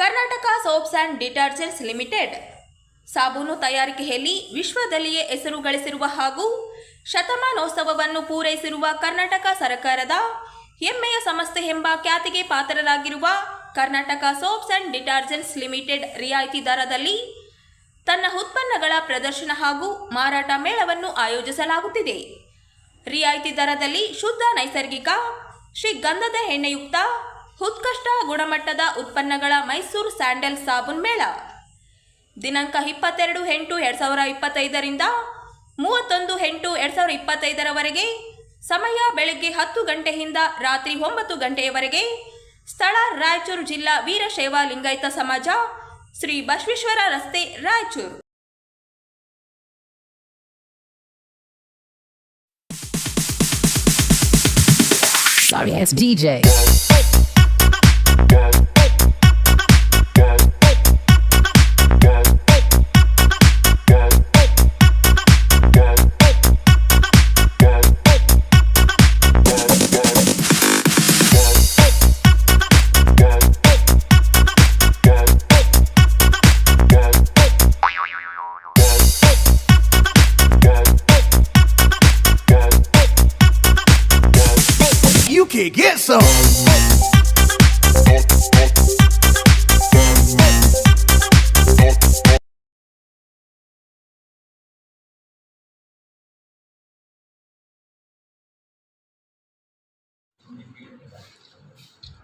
Karnataka soaps and detergents limited. ಸಾಬೂನು ತಯಾರಿಕೆಯಲ್ಲಿ ವಿಶ್ವದಲ್ಲಿಯೇ ಹೆಸರು ಗಳಿಸಿರುವ ಹಾಗೂ ಶತಮಾನೋತ್ಸವವನ್ನು ಪೂರೈಸಿರುವ ಕರ್ನಾಟಕ ಸರ್ಕಾರದ ಹೆಮ್ಮೆಯ ಸಂಸ್ಥೆ ಎಂಬ ಖ್ಯಾತಿಗೆ ಪಾತ್ರರಾಗಿರುವ Karnataka soaps and detergents limited ರಿಯಾಯಿತಿ ದರದಲ್ಲಿ ತನ್ನ ಉತ್ಪನ್ನಗಳ ಪ್ರದರ್ಶನ ಹಾಗೂ ಮಾರಾಟ ಮೇಳವನ್ನು ಆಯೋಜಿಸಲಾಗುತ್ತಿದೆ. ರಿಯಾಯಿತಿ ದರದಲ್ಲಿ ಶುದ್ಧ ನೈಸರ್ಗಿಕ, ಶ್ರೀ ಗಂಧದ ಎಣ್ಣೆಯುಕ್ತ ಉತ್ಕೃಷ್ಟ ಗುಣಮಟ್ಟದ ಉತ್ಪನ್ನಗಳ ಮೈಸೂರು ಸ್ಯಾಂಡಲ್ ಸಾಬೂನ್ ಮೇಳ ದಿನಾಂಕ ಇಪ್ಪತ್ತೆರಡು ಎಂಟು ಎರಡು ಸಾವಿರ ಇಪ್ಪತ್ತೈದರಿಂದ ಮೂವತ್ತೊಂದು ಎಂಟು ಎರಡು ಸಾವಿರ ಇಪ್ಪತ್ತೈದರವರೆಗೆ ಸಮಯ ಬೆಳಗ್ಗೆ ಹತ್ತು ಗಂಟೆಯಿಂದ ರಾತ್ರಿ ಒಂಬತ್ತು ಗಂಟೆಯವರೆಗೆ ಸ್ಥಳ ರಾಯಚೂರು ಜಿಲ್ಲಾ ವೀರಶೈವ ಲಿಂಗಾಯತ ಸಮಾಜ, ಶ್ರೀ ಬಸವೇಶ್ವರ ರಸ್ತೆ, Raichur Sorry DJ. Get some.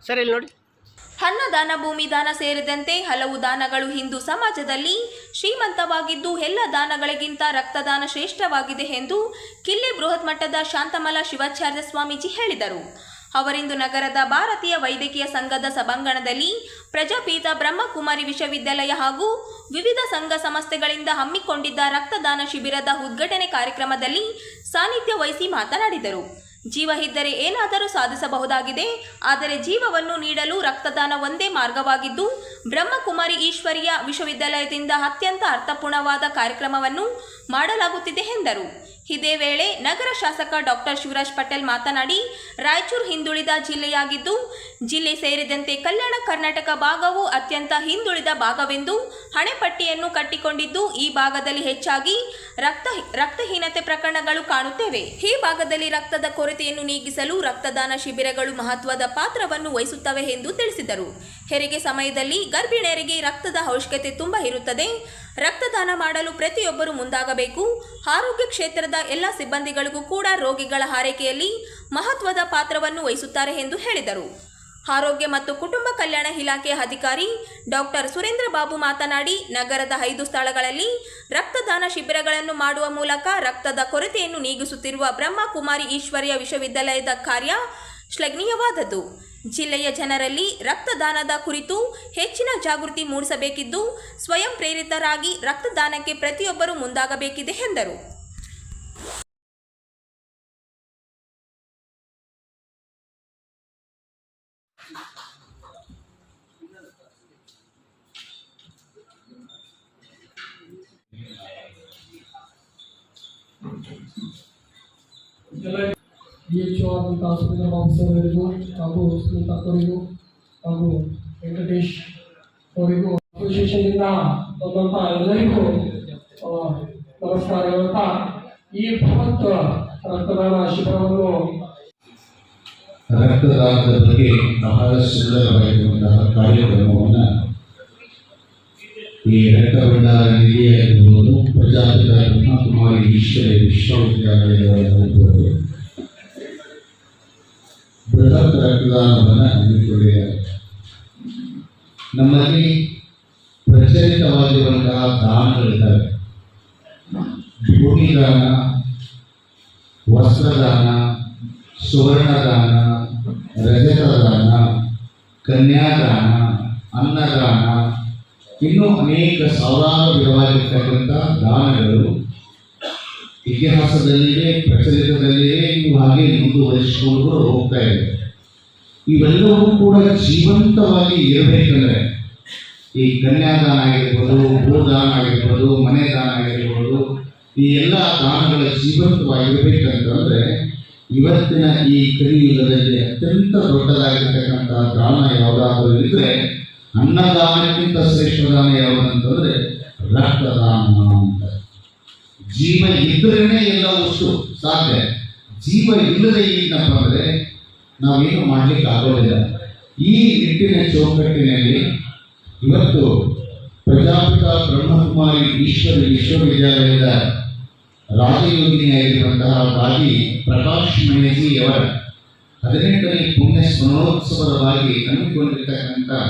Sir ಇಲ್ಲಿ ನೋಡಿ ಅನ್ನದಾನ ಭೂಮಿದಾನ ಸೇರಿದಂತೆ ಹಲವು ದಾನಗಳು ಹಿಂದೂ ಸಮಾಜದಲ್ಲಿ ಶ್ರೀಮಂತವಾಗಿದ್ದು ಎಲ್ಲ ದಾನಗಳಿಗಿಂತ ರಕ್ತದಾನ ಶ್ರೇಷ್ಠವಾಗಿದೆ ಎಂದು ಕಿಲ್ಲೆ ಬೃಹತ್ ಮಟ್ಟದ ಶಾಂತಮಲ ಶಿವಾಚಾರ್ಯ ಸ್ವಾಮೀಜಿ ಹೇಳಿದರು ಅವರಿಂದು ನಗರದ ಭಾರತೀಯ ವೈದ್ಯಕೀಯ ಸಂಘದ ಸಭಾಂಗಣದಲ್ಲಿ ಪ್ರಜಾಪೀಠ ಬ್ರಹ್ಮಕುಮಾರಿ ವಿಶ್ವವಿದ್ಯಾಲಯ ಹಾಗೂ ವಿವಿಧ ಸಂಘ ಸಂಸ್ಥೆಗಳಿಂದ ಹಮ್ಮಿಕೊಂಡಿದ್ದ ರಕ್ತದಾನ ಶಿಬಿರದ ಉದ್ಘಾಟನೆ ಕಾರ್ಯಕ್ರಮದಲ್ಲಿ ಸಾನ್ನಿಧ್ಯ ವಹಿಸಿ ಮಾತನಾಡಿದರು. ಜೀವ ಇದ್ದರೆ ಏನಾದರೂ ಸಾಧಿಸಬಹುದಾಗಿದೆ. ಆದರೆ ಜೀವವನ್ನು ನೀಡಲು ರಕ್ತದಾನ ಒಂದೇ ಮಾರ್ಗವಾಗಿದ್ದು, ಬ್ರಹ್ಮಕುಮಾರಿ ಈಶ್ವರಿಯ ವಿಶ್ವವಿದ್ಯಾಲಯದಿಂದ ಅತ್ಯಂತ ಅರ್ಥಪೂರ್ಣವಾದ ಕಾರ್ಯಕ್ರಮವನ್ನು ಮಾಡಲಾಗುತ್ತಿದೆ ಎಂದರು. ಇದೇ ವೇಳೆ ನಗರ ಶಾಸಕ ಡಾಕ್ಟರ್ ಶಿವರಾಜ್ ಪಟೇಲ್ ಮಾತನಾಡಿ, ರಾಯಚೂರು ಹಿಂದುಳಿದ ಜಿಲ್ಲೆಯಾಗಿದ್ದು, ಜಿಲ್ಲೆ ಸೇರಿದಂತೆ ಕಲ್ಯಾಣ ಕರ್ನಾಟಕ ಭಾಗವು ಅತ್ಯಂತ ಹಿಂದುಳಿದ ಭಾಗವೆಂದು ಹಣೆಪಟ್ಟಿಯನ್ನು ಕಟ್ಟಿಕೊಂಡಿದ್ದು, ಈ ಭಾಗದಲ್ಲಿ ಹೆಚ್ಚಾಗಿ ರಕ್ತ, ರಕ್ತಹೀನತೆ ಪ್ರಕರಣಗಳು ಕಾಣುತ್ತೇವೆ. ಈ ಭಾಗದಲ್ಲಿ ರಕ್ತದ ಕೊರತೆಯನ್ನು ನೀಗಿಸಲು ರಕ್ತದಾನ ಶಿಬಿರಗಳು ಮಹತ್ವದ ಪಾತ್ರವನ್ನು ವಹಿಸುತ್ತವೆ ಎಂದು ತಿಳಿಸಿದರು. ಹೆರಿಗೆ ಸಮಯದಲ್ಲಿ ಗರ್ಭಿಣಿಯರಿಗೆ ರಕ್ತದ ಅವಶ್ಯಕತೆ ತುಂಬ ಇರುತ್ತದೆ. ರಕ್ತದಾನ ಮಾಡಲು ಪ್ರತಿಯೊಬ್ಬರು ಮುಂದಾಗಬೇಕು. ಆರೋಗ್ಯ ಕ್ಷೇತ್ರದ ಎಲ್ಲ ಸಿಬ್ಬಂದಿಗಳಿಗೂ ಕೂಡ ರೋಗಿಗಳ ಹಾರೈಕೆಯಲ್ಲಿ ಮಹತ್ವದ ಪಾತ್ರವನ್ನು ವಹಿಸುತ್ತಾರೆ ಎಂದು ಹೇಳಿದರು. ಆರೋಗ್ಯ ಮತ್ತು ಕುಟುಂಬ ಕಲ್ಯಾಣ ಇಲಾಖೆ ಅಧಿಕಾರಿ ಡಾಕ್ಟರ್ ಸುರೇಂದ್ರ ಬಾಬು ಮಾತನಾಡಿ, ನಗರದ ಐದು ಸ್ಥಳಗಳಲ್ಲಿ ರಕ್ತದಾನ ಶಿಬಿರಗಳನ್ನು ಮಾಡುವ ಮೂಲಕ ರಕ್ತದ ಕೊರತೆಯನ್ನು ನೀಗಿಸುತ್ತಿರುವ ಬ್ರಹ್ಮಕುಮಾರಿ ಈಶ್ವರ್ಯ ವಿಶ್ವವಿದ್ಯಾಲಯದ ಕಾರ್ಯ ಶ್ಲಾಘನೀಯವಾದದ್ದು. ಜಿಲ್ಲೆಯ ಜನರಲ್ಲಿ ರಕ್ತದಾನದ ಕುರಿತು ಹೆಚ್ಚಿನ ಜಾಗೃತಿ ಮೂಡಿಸಬೇಕಿದ್ದು ಸ್ವಯಂ ಪ್ರೇರಿತರಾಗಿ ರಕ್ತದಾನಕ್ಕೆ ಪ್ರತಿಯೊಬ್ಬರೂ ಮುಂದಾಗಬೇಕಿದೆ ಎಂದರು. ಡಿ ಎಚ್ ಆದಂಥ ಆಸ್ಪತ್ರೆ ಆಫೀಸರ್ ಅವರಿಗೂ ಹಾಗೂ ಸ್ನೇಹಿತರಿಗೂ ಹಾಗೂ ವೆಂಕಟೇಶ್ ಅವರಿಗೂ ಅಸೋಸಿಯೇಷನ್ನಿಂದ ಬಂದಂಥ ಎಲ್ಲರಿಗೂ ನಮಸ್ಕಾರ ಹೇಳ್ತಾ ಈ ಬೃಹತ್ ರಕ್ತದಾನ ಶಿಬಿರವನ್ನು ರಕ್ತದಾನದ ಬಗ್ಗೆ ಬಹಳ ಸುಂದರವಾಗಿರುವಂತಹ ಕಾರ್ಯಕ್ರಮವನ್ನು ಈ ರಕ್ತ ಭಂಡಾರ ನಿಧಿಯಾಗಿರ್ಬೋದು ಪ್ರಜಾಪಿತ ಬ್ರಹ್ಮಕುಮಾರಿ ಈಶ್ವರ ವಿಶ್ವವಿದ್ಯಾಲಯದವರಾಗಿರ್ಬೋದು ಬೃಹತ್ ರಕ್ತದಾನವನ್ನು ಹಮ್ಮಿಕೊಂಡಿದ್ದಾರೆ ನಮ್ಮಲ್ಲಿ ಪ್ರಚಲಿತವಾಗಿರುವಂತಹ ದಾನಗಳಿದ್ದಾವೆ ಭೂಮಿದಾನ, ವಸ್ತ್ರದಾನ, ಸುವರ್ಣದಾನ, ರಜತದಾನ, ಕನ್ಯಾದಾನ, ಅನ್ನದಾನ, ಇನ್ನೂ ಅನೇಕ ಸಾವಿರಾರು ವಿಧವಾಗಿರ್ತಕ್ಕಂಥ ದಾನಗಳು ಇತಿಹಾಸದಲ್ಲಿಯೇ, ಪ್ರಚಲಿತದಲ್ಲಿಯೇ ಇವು ಹಾಗೆ ಮುಂದುವರಿಸಿಕೊಂಡು ಹೋಗ್ತಾ ಇದೆ ಇವೆಲ್ಲವೂ ಕೂಡ ಜೀವಂತವಾಗಿ ಇರಬೇಕಂದ್ರೆ, ಈ ಕನ್ಯಾದಾನ ಆಗಿರ್ಬೋದು ಭೂದಾನ ಆಗಿರ್ಬೋದು ಮನೆ ದಾನ ಆಗಿರ್ಬೋದು, ಈ ಎಲ್ಲ ದಾನಗಳ ಜೀವಂತವಾಗಿರ್ಬೇಕಂತಂದ್ರೆ, ಇವತ್ತಿನ ಈ ಕಲಿಯುಗದಲ್ಲಿ ಅತ್ಯಂತ ದೊಡ್ಡದಾಗಿರ್ತಕ್ಕಂಥ ದಾನ ಯಾವುದಾದ್ರೂ ಇದ್ರೆ, ಅನ್ನದಾನಕ್ಕಿಂತ ಶ್ರೇಷ್ಠ ದಾನ ಯಾವುದಂತಂದ್ರೆ, ರಕ್ತದಾನ ಅಂತ. ಜೀವ ಇದ್ರೇನೆ ವಸ್ತು ಸಾಧ್ಯ. ಜೀವ ಇಲ್ಲದೆ ಏನಪ್ಪ ಅಂದ್ರೆ ನಾವೇನು ಮಾಡ್ಲಿಕ್ಕೆ ಆಗೋದಿಲ್ಲ ಈ ನಿಟ್ಟಿನ ಚೌಕಟ್ಟಿನಲ್ಲಿ ಇವತ್ತು ಪ್ರಜಾಪಿತ ಬ್ರಹ್ಮಕುಮಾರಿ ಈಶ್ವರ ವಿಶ್ವವಿದ್ಯಾಲಯದ ರಾಜಯೋಗಿನಿಯಾಗಿರುವಂತಹ ಬಾಗಿ ಪ್ರಕಾಶ್ ಮಣೇಜಿ ಅವರ ಹದಿನೆಂಟನೇ ಪುಣ್ಯ ಸ್ಮರಣೋತ್ಸವದವಾಗಿ ಹಮ್ಮಿಕೊಂಡಿರ್ತಕ್ಕಂತಹ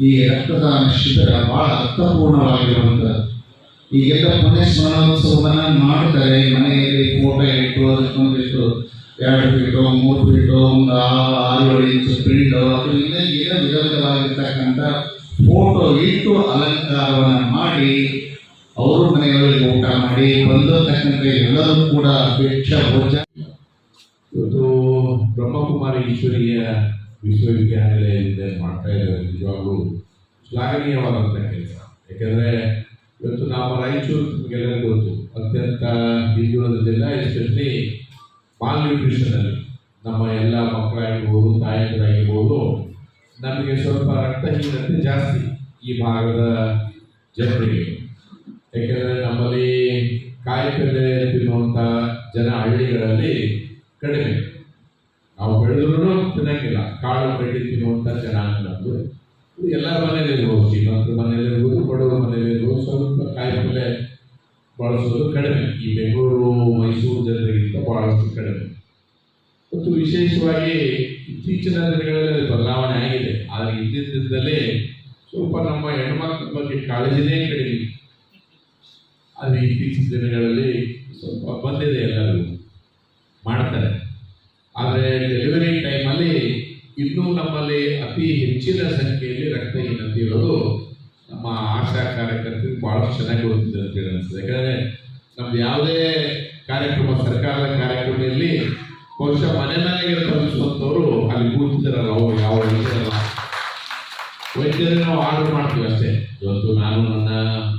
ಈ ರಕ್ತದಾನ ಶಿಬಿರ ಬಹಳ ಅರ್ಥಪೂರ್ಣವಾಗಿರುವಂಥದ್ದು. ಈಗೆಲ್ಲ ಪುಣ್ಯ ಸ್ಮರಣೋತ್ಸವವನ್ನು ಮಾಡ್ತಾರೆ ಮನೆಯಲ್ಲಿ ಫೋಟೋ ಇಟ್ಟು ಅದಕ್ಕೊಂದಿಷ್ಟು ಎರಡು ಫೀಟು, ಮೂರು ಫೀಟು, ಒಂದು ಆರು ಇಂಚು ಪ್ರಿಂಟು ಅದು ಏನು ವಿಧ ವಿಧವಾಗಿರ್ತಕ್ಕಂಥ ಫೋಟೋ ಇಟ್ಟು ಅಲಂಕಾರವನ್ನು ಮಾಡಿ ಅವರು ಮನೆಗಳಲ್ಲಿ ಊಟ ಮಾಡಿ ಬಂದಿರತಕ್ಕಂಥ ಎಲ್ಲರೂ ಕೂಡ ಭಿಕ್ಷ ಭೋಜ ಇವತ್ತು ಬ್ರಹ್ಮಕುಮಾರಿ ಈಶ್ವರಿಯ ವಿಶ್ವವಿದ್ಯಾನಿಲಯದಿಂದ ಮಾಡ್ತಾ ಇದ್ದಾರೆ. ನಿಜವಾಗ್ಲೂ ಶ್ಲಾಘನೀಯವಾದಂಥ ಕೆಲಸ. ಯಾಕೆಂದರೆ ಇವತ್ತು ನಮ್ಮ ರಾಯಚೂರು ನಿಮಗೆಲ್ಲರಿಗೂ ಗೊತ್ತು, ಅತ್ಯಂತ ಹಿಂದುಳಿದ ಜಿಲ್ಲಾ ಎಸ್ಪೆಷಲಿ ಮಾಲ್ ನ್ಯೂಟ್ರಿಷನಲ್ಲಿ ನಮ್ಮ ಎಲ್ಲ ಮಕ್ಕಳಾಗಿರ್ಬೋದು, ತಾಯಂದಿರಾಗಿರ್ಬೋದು, ನಮಗೆ ಸ್ವಲ್ಪ ರಕ್ತಹೀನತೆ ಜಾಸ್ತಿ ಈ ಭಾಗದ ಜನರಿಗೆ. ಯಾಕೆಂದರೆ ನಮ್ಮಲ್ಲಿ ಕಾಯಿಪಲ್ಲೆ ತಿನ್ನುವಂಥ ಜನ ಹಳ್ಳಿಗಳಲ್ಲಿ ಕಡಿಮೆ. ನಾವು ಬೆಳೆದ್ರೂ ತಿನ್ನಂಗಿಲ್ಲ. ಕಾಳು ಬೆಳೆ ತಿನ್ನುವಂಥ ಜನಾಂಗ ನಮ್ಮದು ಇದು ಎಲ್ಲರ ಮನೇಲಿ ಇರ್ಬೋದು ಶ್ರೀಮಂತರ ಮನೇಲಿರ್ಬೋದು ಬಡವರ ಮನೇಲಿರ್ಬೋದು ಸ್ವಲ್ಪ ಕಾಯಿಪಲ್ಲೆ ಬಳಸೋದು ಕಡಿಮೆ. ಈ ಬೆಂಗಳೂರು, ಮೈಸೂರು ಜನರಿಗಿಂತ ಬಹಳಷ್ಟು ಕಡಿಮೆ. ಮತ್ತು ವಿಶೇಷವಾಗಿ ಇತ್ತೀಚಿನ ದಿನಗಳಲ್ಲಿ ಬದಲಾವಣೆ ಆಗಿದೆ. ಆದರೆ ಇದ್ದಿದ್ದಲ್ಲೇ ಸ್ವಲ್ಪ ನಮ್ಮ ಹೆಣ್ಮಕ್ಳ ಬಗ್ಗೆ ಕಾಳಜಿನೇ ಕಡಿಮೆ. ಆದರೆ ಇತ್ತೀಚಿನ ದಿನಗಳಲ್ಲಿ ಸ್ವಲ್ಪ ಬಂದಿದೆ ಎಲ್ಲರೂ. ಮಾಡ್ತಾರೆ. ಆದರೆ ಡೆಲಿವರಿ ಟೈಮಲ್ಲಿ ಇನ್ನೂ ನಮ್ಮಲ್ಲಿ ಅತಿ ಹೆಚ್ಚಿನ ಸಂಖ್ಯೆಯಲ್ಲಿ ರಕ್ತಹೀನತೆ ಇರೋದು ನಮ್ಮ ಆಶಾ ಕಾರ್ಯಕರ್ತರಿಗೆ ಭಾಳಷ್ಟು ಚೆನ್ನಾಗಿ ಗೊತ್ತಿದೆ ಅಂತ ಹೇಳಿ ಅನಿಸ್ತದೆ ಯಾಕಂದರೆ ನಮ್ದು ಯಾವುದೇ ಕಾರ್ಯಕ್ರಮ, ಸರ್ಕಾರದ ಕಾರ್ಯಕ್ರಮದಲ್ಲಿ ಬಹುಶಃ ಮನೆ ಮನೆಗೆ ತಲುಪಿಸುವಂಥವ್ರು ಅಲ್ಲಿ ಕೂತಿದ್ದಾರಲ್ಲ, ಅವರು ಯಾವ ವೈದ್ಯರಲ್ಲ. ವೈದ್ಯರೇ ನಾವು ಆರ್ಡರ್ ಮಾಡ್ತೀವಿ ಅಷ್ಟೇ. ಇವತ್ತು ನಾನು ನನ್ನ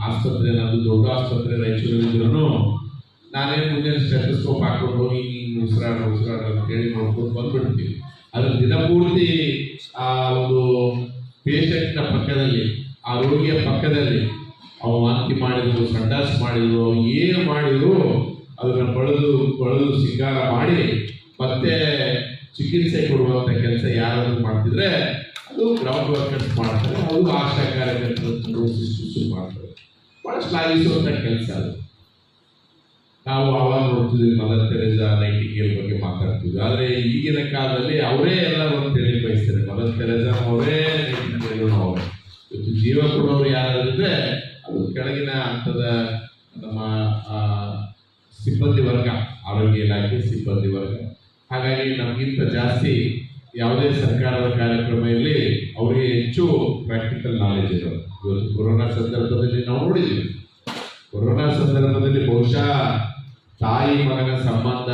ಆಸ್ಪತ್ರೆ ನಂದು ದೊಡ್ಡ ಆಸ್ಪತ್ರೆ ರಾಯಚೂರಿದ್ರು ನಾನೇ ಮುಂದೆ ಸ್ಟೆಟಸ್ಕೋಪ್ ಹಾಕೊಂಡು ಹಿಂಗೆ ಉಸಿರಾಡ ಉಸಿರಾಡ ಅಂತ ಹೇಳಿ ನೋಡ್ಕೊಂಡು ಬಂದ್ಬಿಡ್ತೀವಿ. ಅದ್ರ ದಿನಪೂರ್ತಿ ಆ ಒಂದು ಪೇಷಂಟ್ನ ಪಕ್ಕದಲ್ಲಿ ಆ ರೋಗಿಯ ಪಕ್ಕದಲ್ಲಿ ಅವ ವಾಂತಿ ಮಾಡಿದ್ರು, ಸಂಡಾಸ್ ಮಾಡಿದ್ರು ಏನು ಮಾಡಿದ್ರು, ಅದನ್ನು ಬಳಿದು ಬಳಿದು ಸಿಂಗಾರ ಮಾಡಿ ಮತ್ತೆ ಚಿಕಿತ್ಸೆ ಕೊಡುವಂಥ ಕೆಲಸ ಯಾರಾದರೂ ಮಾಡ್ತಿದ್ರೆ ಅದು ಗ್ರೌಂಡ್ ವರ್ಕರ್ಸ್ ಮಾಡ್ತಾರೆ, ಅದು ಆಶಾ ಕಾರ್ಯಕರ್ತರು ಶಿಶು ಮಾಡ್ತಾರೆ. ಭಾಳ ಶ್ಲಾಘಿಸುವಂಥ ಕೆಲಸ ಅದು. ನಾವು ಆವಾಗ ನೋಡ್ತಿದ್ವಿ ಮದರ್ ತೆರೇಜಾ ನೈಟಿಂಗೇಲ್ ಬಗ್ಗೆ ಮಾತಾಡ್ತಿದ್ವಿ. ಆದರೆ ಈಗಿನ ಕಾಲದಲ್ಲಿ ಅವರೇ ಎಲ್ಲರೂ ಅಂತ ಹೇಳಿ ಬಯಸ್ತಾರೆ. ಮದರ್ ತೆರೇಜಾ ಅವರೇ ನೈಟಿಂಗೇಲು ಅವರೇ. ಇವತ್ತು ಜೀವ ಕೊಡೋರು ಯಾರಾದ್ರೆ ಅದು ಕೆಳಗಿನ ಹಂತದ ನಮ್ಮ ಸಿಬ್ಬಂದಿ ವರ್ಗ, ಆರೋಗ್ಯ ಇಲಾಖೆ ಸಿಬ್ಬಂದಿ ವರ್ಗ. ಹಾಗಾಗಿ ನಮಗಿಂತ ಜಾಸ್ತಿ ಯಾವುದೇ ಸರ್ಕಾರದ ಕಾರ್ಯಕ್ರಮ ಇರಲಿ, ಅವರಿಗೆ ಹೆಚ್ಚು ಪ್ರಾಕ್ಟಿಕಲ್ ನಾಲೆಜ್ ಇರೋದು. ಇವತ್ತು ಕೊರೋನಾ ಸಂದರ್ಭದಲ್ಲಿ ನಾವು ನೋಡಿದ್ದೀವಿ ಕೊರೋನಾ ಸಂದರ್ಭದಲ್ಲಿ ಬಹುಶಃ ತಾಯಿ ಮಗನ ಸಂಬಂಧ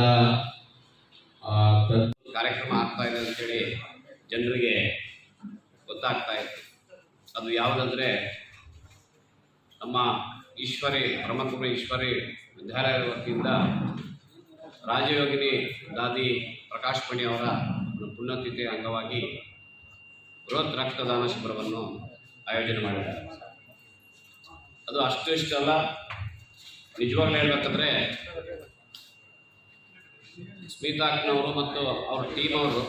ಕಾರ್ಯಕ್ರಮ ಆಗ್ತಾ ಇದೆ ಅಂತೇಳಿ ಜನರಿಗೆ ಗೊತ್ತಾಗ್ತಾ ಇತ್ತು. ಅದು ಯಾವುದಂದ್ರೆ ನಮ್ಮ ಈಶ್ವರಿ ಬ್ರಹ್ಮಪುರ ಈಶ್ವರಿ ವಿದ್ಯಾಲಯದ ವತಿಯಿಂದ ರಾಜಯೋಗಿನಿ ದಾದಿ ಪ್ರಕಾಶ್ ಅವರ ಒಂದು ಪುಣ್ಯತಿಥಿಯ ಅಂಗವಾಗಿ ಬೃಹತ್ ರಕ್ತದಾನ ಶಿಬಿರವನ್ನು ಆಯೋಜನೆ ಮಾಡಿದ್ದಾರೆ. ಅದು ಅಷ್ಟು ಇಷ್ಟಲ್ಲ ನಿಜವಾಗ್ಲೂ ಹೇಳ್ಬೇಕಂದ್ರೆ ಸ್ಮಿತಾಕ್ನವರು ಮತ್ತು ಅವ್ರ ಟೀಮ್ ಅವರು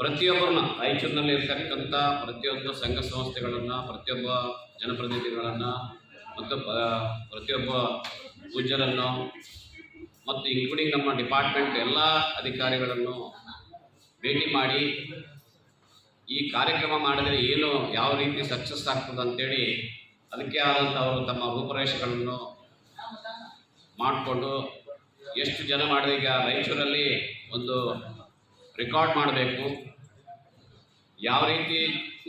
ಪ್ರತಿಯೊಬ್ಬರನ್ನ, ರಾಯಚೂರಿನಲ್ಲಿ ಇರ್ತಕ್ಕಂಥ ಪ್ರತಿಯೊಂದು ಸಂಘ ಸಂಸ್ಥೆಗಳನ್ನು, ಪ್ರತಿಯೊಬ್ಬ ಜನಪ್ರತಿನಿಧಿಗಳನ್ನು, ಮತ್ತು ಪ್ರತಿಯೊಬ್ಬ ಪೂಜ್ಯರನ್ನು, ಮತ್ತು ಇನ್ಕ್ಲೂಡಿಂಗ್ ನಮ್ಮ ಡಿಪಾರ್ಟ್ಮೆಂಟ್ ಎಲ್ಲ ಅಧಿಕಾರಿಗಳನ್ನು ಭೇಟಿ ಮಾಡಿ, ಈ ಕಾರ್ಯಕ್ರಮ ಮಾಡಿದರೆ ಏನು ಯಾವ ರೀತಿ ಸಕ್ಸಸ್ ಆಗ್ತದೆ ಅಂತೇಳಿ, ಅದಕ್ಕೆ ಆದಂಥ ಅವರು ತಮ್ಮ ರೂಪುರೇಷೆಗಳನ್ನು ಮಾಡಿಕೊಂಡು, ಎಷ್ಟು ಜನ ಮಾಡಿದೆ ಈಗ ರಾಯಚೂರಲ್ಲಿ ಒಂದು ರೆಕಾರ್ಡ್ ಮಾಡಬೇಕು. ಯಾವ ರೀತಿ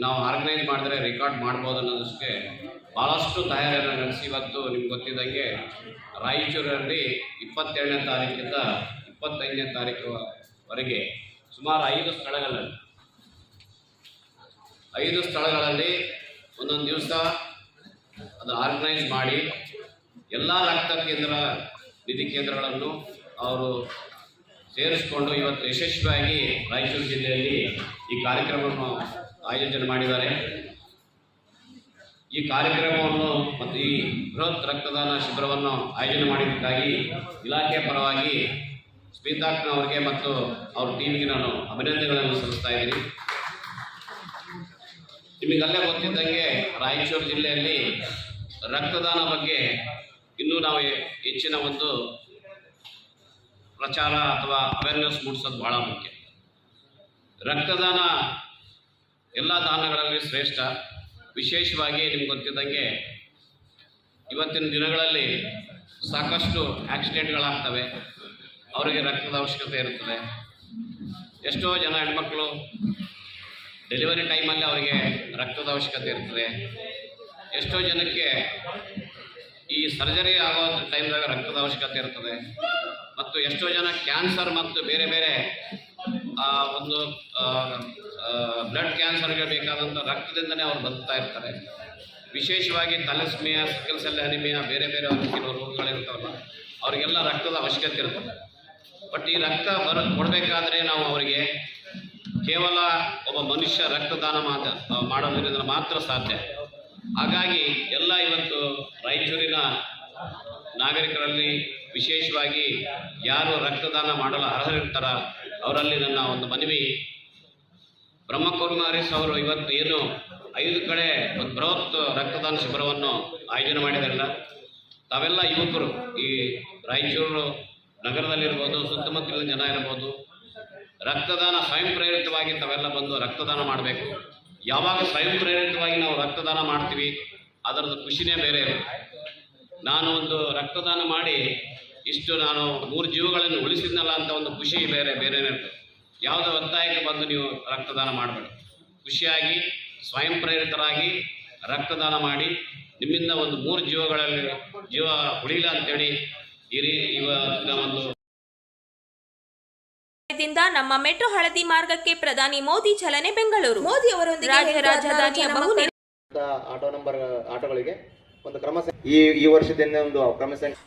ನಾವು ಆರ್ಗನೈಸ್ ಮಾಡಿದ್ರೆ ರೆಕಾರ್ಡ್ ಮಾಡ್ಬೋದು ಅನ್ನೋದಕ್ಕೆ ಭಾಳಷ್ಟು ತಯಾರಿಯನ್ನು ನಡೆಸಿ. ಇವತ್ತು ನಿಮ್ಗೆ ಗೊತ್ತಿದ್ದಂಗೆ ರಾಯಚೂರಲ್ಲಿ ಇಪ್ಪತ್ತೇಳನೇ ತಾರೀಕಿಂದ ಇಪ್ಪತ್ತೈದನೇ ತಾರೀಕುವರೆಗೆ ಸುಮಾರು ಐದು ಸ್ಥಳಗಳಲ್ಲಿ ಐದು ಸ್ಥಳಗಳಲ್ಲಿ ಒಂದೊಂದು ದಿವಸ ಅದು ಆರ್ಗನೈಸ್ ಮಾಡಿ ಎಲ್ಲ ರಕ್ತ ಕೇಂದ್ರ, ನಿಧಿ ಕೇಂದ್ರಗಳನ್ನು ಅವರು ಸೇರಿಸಿಕೊಂಡು ಇವತ್ತು ಯಶಸ್ವಿಯಾಗಿ ರಾಯಚೂರು ಜಿಲ್ಲೆಯಲ್ಲಿ ಈ ಕಾರ್ಯಕ್ರಮವನ್ನು ಆಯೋಜನೆ ಮಾಡಿದ್ದಾರೆ. ಈ ಕಾರ್ಯಕ್ರಮವನ್ನು ಮತ್ತು ಈ ಬೃಹತ್ ರಕ್ತದಾನ ಶಿಬಿರವನ್ನು ಆಯೋಜನೆ ಮಾಡಿದ್ದಕ್ಕಾಗಿ ಇಲಾಖೆ ಪರವಾಗಿ ಸ್ಮಿತಾಕ್ನವರಿಗೆ ಮತ್ತು ಅವ್ರ ಟೀಮ್ಗೆ ನಾನು ಅಭಿನಂದನೆಗಳನ್ನು ಸಲ್ಲಿಸ್ತಾ ಇದ್ದೀನಿ. ನಿಮಗಲ್ಲೇ ಗೊತ್ತಿದ್ದಂಗೆ ರಾಯಚೂರು ಜಿಲ್ಲೆಯಲ್ಲಿ ರಕ್ತದಾನ ಬಗ್ಗೆ ಇನ್ನೂ ನಾವು ಹೆಚ್ಚಿನ ಒಂದು ಪ್ರಚಾರ ಅಥವಾ ಅವೇರ್ನೆಸ್ ಮೂಡಿಸೋದು ಭಾಳ ಮುಖ್ಯ. ರಕ್ತದಾನ ಎಲ್ಲ ದಾನಗಳಲ್ಲಿ ಶ್ರೇಷ್ಠ. ವಿಶೇಷವಾಗಿ ನಿಮ್ಗೆ ಗೊತ್ತಿದ್ದಂಗೆ ಇವತ್ತಿನ ದಿನಗಳಲ್ಲಿ ಸಾಕಷ್ಟು ಆಕ್ಸಿಡೆಂಟ್ಗಳಾಗ್ತವೆ. ಅವರಿಗೆ ರಕ್ತದ ಅವಶ್ಯಕತೆ ಇರುತ್ತದೆ. ಎಷ್ಟೋ ಜನ ಹೆಣ್ಮಕ್ಳು ಡೆಲಿವರಿ ಟೈಮಲ್ಲಿ ಅವರಿಗೆ ರಕ್ತದ ಅವಶ್ಯಕತೆ ಇರ್ತದೆ. ಎಷ್ಟೋ ಜನಕ್ಕೆ ಈ ಸರ್ಜರಿ ಆಗೋ ಟೈಮ್ದಾಗ ರಕ್ತದ ಅವಶ್ಯಕತೆ ಇರ್ತದೆ. ಮತ್ತು ಎಷ್ಟೋ ಜನ ಕ್ಯಾನ್ಸರ್ ಮತ್ತು ಬೇರೆ ಬೇರೆ ಒಂದು ಬ್ಲಡ್ ಕ್ಯಾನ್ಸರ್ಗೆ ಬೇಕಾದಂಥ ರಕ್ತದಿಂದನೇ ಅವ್ರು ಬದುಕ್ತಾ ಇರ್ತಾರೆ. ವಿಶೇಷವಾಗಿ ತಲಸ್ಮಿಯ, ಸಿಕ್ಕಲ್ ಸೆಲ್ ಅನಿಮಿಯಾ, ಬೇರೆ ಬೇರೆ ಕೆಲವು ರೋಗಗಳಿರ್ತಾವಲ್ಲ, ಅವರಿಗೆಲ್ಲ ರಕ್ತದ ಅವಶ್ಯಕತೆ ಇರ್ತದೆ ಬಟ್ ಈ ರಕ್ತ ಬರ, ಕೊಡಬೇಕಾದ್ರೆ ನಾವು ಅವರಿಗೆ ಕೇವಲ ಒಬ್ಬ ಮನುಷ್ಯ ರಕ್ತದಾನ ಮಾತ ಮಾಡೋದ್ರಿಂದ ಮಾತ್ರ ಸಾಧ್ಯ. ಹಾಗಾಗಿ ಎಲ್ಲ ಇವತ್ತು ರಾಯಚೂರಿನ ನಾಗರಿಕರಲ್ಲಿ ವಿಶೇಷವಾಗಿ ಯಾರು ರಕ್ತದಾನ ಮಾಡಲು ಅರ್ಹರಿರ್ತಾರ ಅವರಲ್ಲಿ ನನ್ನ ಒಂದು ಮನವಿ. ಬ್ರಹ್ಮಕುಮಾರಿಸ್ ಅವರು ಇವತ್ತು ಏನು ಐದು ಕಡೆ ಒಂದು ಬೃಹತ್ ರಕ್ತದಾನ ಶಿಬಿರವನ್ನು ಆಯೋಜನೆ ಮಾಡಿದಾರಲ್ಲ ತಾವೆಲ್ಲ ಯುವಕರು ಈ ರಾಯಚೂರು ನಗರದಲ್ಲಿರ್ಬೋದು, ಸುತ್ತಮುತ್ತಲಿನ ಜನ ಇರ್ಬೋದು, ರಕ್ತದಾನ ಸ್ವಯಂ ಪ್ರೇರಿತವಾಗಿ ತಾವೆಲ್ಲ ಬಂದು ರಕ್ತದಾನ ಮಾಡಬೇಕು. ಯಾವಾಗ ಸ್ವಯಂ ಪ್ರೇರಿತವಾಗಿ ನಾವು ರಕ್ತದಾನ ಮಾಡ್ತೀವಿ, ಅದರದ್ದು ಖುಷಿನೇ ಬೇರೆ ಇರುತ್ತೆ. ನಾನು ಒಂದು ರಕ್ತದಾನ ಮಾಡಿ ಇಷ್ಟು ನಾನು ಮೂರು ಜೀವಗಳನ್ನು ಉಳಿಸಿದ್ನಲ್ಲ ಅಂತ ಒಂದು ಖುಷಿ ಬೇರೆ ಬೇರೆನೇ ಇರ್ತದೆ ಯಾವುದೋ ಒತ್ತಾಯಕ್ಕೆ ಬಂದು ನೀವು ರಕ್ತದಾನ ಮಾಡಬೇಡಿ. ಖುಷಿಯಾಗಿ ಸ್ವಯಂ ಪ್ರೇರಿತರಾಗಿ ರಕ್ತದಾನ ಮಾಡಿ ನಿಮ್ಮಿಂದ ಒಂದು ಮೂರು ಜೀವಗಳಲ್ಲಿ ಜೀವ ಉಳಿಲ್ಲ ಅಂತೇಳಿ ಈ ರೀ ಇವತ್ತಿನ ಒಂದು ದಿಂದ ನಮ್ಮ ಮೆಟ್ರೋ ಹಳದಿ ಮಾರ್ಗಕ್ಕೆ ಪ್ರಧಾನಿ ಮೋದಿ ಚಲನೆ ಬೆಂಗಳೂರು. ಮೋದಿ ಅವರೊಂದಿಗೆ ರಾಜ್ಯ ರಾಜಧಾನಿಯ ಆಟೋ ನಂಬರ್ ಆಟೋಗಳಿಗೆ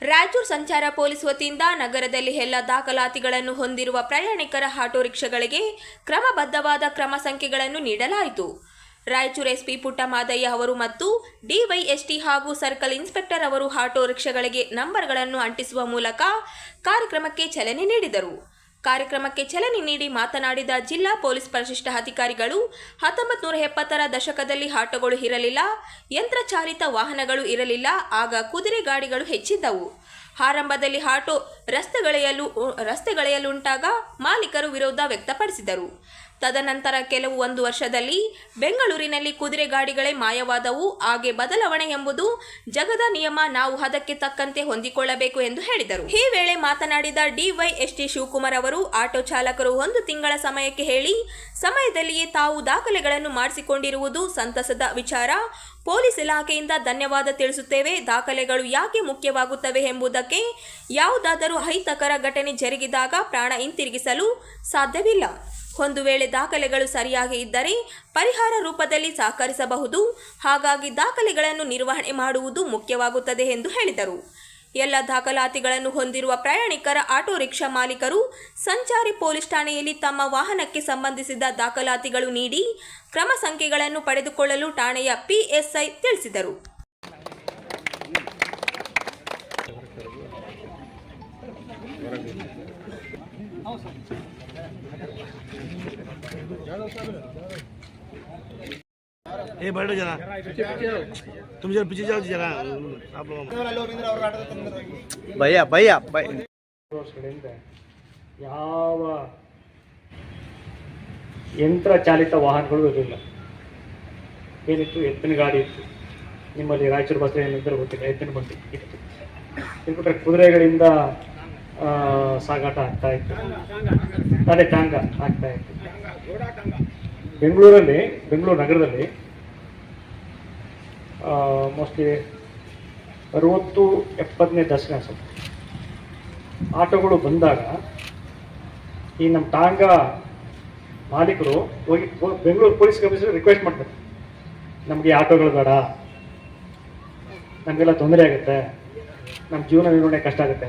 ರಾಯಚೂರು ಸಂಚಾರ ಪೊಲೀಸ್ ವತಿಯಿಂದ ನಗರದಲ್ಲಿ ಎಲ್ಲ ದಾಖಲಾತಿಗಳನ್ನು ಹೊಂದಿರುವ ಪ್ರಯಾಣಿಕರ ಆಟೋ ರಿಕ್ಷಾಗಳಿಗೆ ಕ್ರಮಬದ್ಧವಾದ ಕ್ರಮ ಸಂಖ್ಯೆಗಳನ್ನು ನೀಡಲಾಯಿತು. ರಾಯಚೂರು ಎಸ್ಪಿ ಪುಟ್ಟಮಾದಯ್ಯ ಅವರು ಮತ್ತು ಡಿವೈಎಸ್ಟಿ ಹಾಗೂ ಸರ್ಕಲ್ ಇನ್ಸ್ಪೆಕ್ಟರ್ ಅವರು ಆಟೋ ರಿಕ್ಷಾಗಳಿಗೆ ನಂಬರ್ಗಳನ್ನು ಅಂಟಿಸುವ ಮೂಲಕ ಕಾರ್ಯಕ್ರಮಕ್ಕೆ ಚಾಲನೆ ನೀಡಿದರು. ಕಾರ್ಯಕ್ರಮಕ್ಕೆ ಚಲನೆ ನೀಡಿ ಮಾತನಾಡಿದ ಜಿಲ್ಲಾ ಪೊಲೀಸ್ ಪರಿಶಿಷ್ಟ ಅಧಿಕಾರಿಗಳು ಹತ್ತೊಂಬತ್ತು ನೂರ ಎಪ್ಪತ್ತರ ದಶಕದಲ್ಲಿ ಆಟೋಗಳು ಇರಲಿಲ್ಲ, ಯಂತ್ರಚಾಲಿತ ವಾಹನಗಳು ಇರಲಿಲ್ಲ, ಆಗ ಕುದುರೆ ಗಾಡಿಗಳು ಹೆಚ್ಚಿದ್ದವು. ಆರಂಭದಲ್ಲಿ ಆಟೋ ರಸ್ತೆಗಳೆಯಲು ರಸ್ತೆಗಳೆಯಲುಂಟಾಗ ಮಾಲೀಕರು ವಿರೋಧ ವ್ಯಕ್ತಪಡಿಸಿದರು. ತದನಂತರ ಕೆಲವು ಒಂದು ವರ್ಷದಲ್ಲಿ ಬೆಂಗಳೂರಿನಲ್ಲಿ ಕುದುರೆ ಗಾಡಿಗಳೇ ಮಾಯವಾದವು. ಹಾಗೆ ಬದಲಾವಣೆ ಎಂಬುದು ಜಗದ ನಿಯಮ. ನಾವು ಅದಕ್ಕೆ ತಕ್ಕಂತೆ ಹೊಂದಿಕೊಳ್ಳಬೇಕು ಎಂದು ಹೇಳಿದರು. ಈ ವೇಳೆ ಮಾತನಾಡಿದ ಡಿವೈ ಎಸ್ ಟಿ ಶಿವಕುಮಾರ್ ಅವರು, ಆಟೋ ಚಾಲಕರು ಒಂದು ತಿಂಗಳ ಸಮಯಕ್ಕೆ ಹೇಳಿ, ಸಮಯದಲ್ಲಿಯೇ ತಾವು ದಾಖಲೆಗಳನ್ನು ಮಾಡಿಸಿಕೊಂಡಿರುವುದು ಸಂತಸದ ವಿಚಾರ. ಪೊಲೀಸ್ ಇಲಾಖೆಯಿಂದ ಧನ್ಯವಾದ ತಿಳಿಸುತ್ತೇವೆ. ದಾಖಲೆಗಳು ಯಾಕೆ ಮುಖ್ಯವಾಗುತ್ತವೆ ಎಂಬುದಕ್ಕೆ ಯಾವುದಾದರೂ ಅಹಿತಕರ ಘಟನೆ ಜರುಗಿದಾಗ ಪ್ರಾಣ ಹಿಂತಿರುಗಿಸಲು ಸಾಧ್ಯವಿಲ್ಲ. ಒಂದು ವೇಳೆ ದಾಖಲೆಗಳು ಸರಿಯಾಗಿ ಇದ್ದರೆ ಪರಿಹಾರ ರೂಪದಲ್ಲಿ ಸಹಕರಿಸಬಹುದು. ಹಾಗಾಗಿ ದಾಖಲೆಗಳನ್ನು ನಿರ್ವಹಣೆ ಮಾಡುವುದು ಮುಖ್ಯವಾಗುತ್ತದೆ ಎಂದು ಹೇಳಿದರು. ಎಲ್ಲ ದಾಖಲಾತಿಗಳನ್ನು ಹೊಂದಿರುವ ಪ್ರಯಾಣಿಕರ ಆಟೋ ರಿಕ್ಷಾ ಮಾಲೀಕರು ಸಂಚಾರಿ ಪೊಲೀಸ್ ಠಾಣೆಯಲ್ಲಿ ತಮ್ಮ ವಾಹನಕ್ಕೆ ಸಂಬಂಧಿಸಿದ ದಾಖಲಾತಿಗಳು ನೀಡಿ ಕ್ರಮ ಸಂಖ್ಯೆಗಳನ್ನು ಪಡೆದುಕೊಳ್ಳಲು ಠಾಣೆಯ ಪಿಎಸ್ಐ ತಿಳಿಸಿದರು. ए बैठो जरा तुम जरा पीछे जाओ जरा आप लोग भैया भैया भाई ವರ್ಷಗಳಿಂದ ಯಾವ ಯಂತ್ರ ಚಾಲಿತ ವಾಹನಗಳು ಇರಲಿಲ್ಲ ಏನಿತ್ತು ಎತ್ತಿನ ಗಾಡಿ ಇತ್ತು ನಿಮ್ಮಲ್ಲಿ ರಾಯಚೂರು ಬಸ್ ಏನಿದ್ದರೂ ಗೊತ್ತಿಲ್ಲ ಎತ್ತಿನ ಬಂಡಿ ಇತ್ತು ಇದು ಬಿಟ್ಟರೆ ಕುದುರೆಗಳಿಂದ ಆ, ಸಾಗಾಟ ಆಗ್ತಾ ಇತ್ತು ಅದೇ ಟಾಂಗ ಆಗ್ತಾ ಇತ್ತು. ಬೆಂಗಳೂರಲ್ಲಿ ಬೆಂಗಳೂರು ನಗರದಲ್ಲಿ ಮೋಸ್ಟ್ಲಿ ಅರವತ್ತು ಎಪ್ಪತ್ತನೇ ದಶಕ ಅನ್ಸುತ್ತೆ ಆಟೋಗಳು ಬಂದಾಗ ಈ ನಮ್ಮ ಟಾಂಗ ಮಾಲೀಕರು ಹೋಗಿ ಬೆಂಗಳೂರು ಪೊಲೀಸ್ ಕಮಿಷನರ್ ರಿಕ್ವೆಸ್ಟ್ ಮಾಡ್ತಾರೆ. ನಮಗೆ ಆಟೋಗಳು ಬೇಡ. ನಮಗೆಲ್ಲ ತೊಂದರೆ ಆಗುತ್ತೆ. ನಮ್ಮ ಜೀವನ ನಿರ್ವಹಣೆ ಕಷ್ಟ ಆಗುತ್ತೆ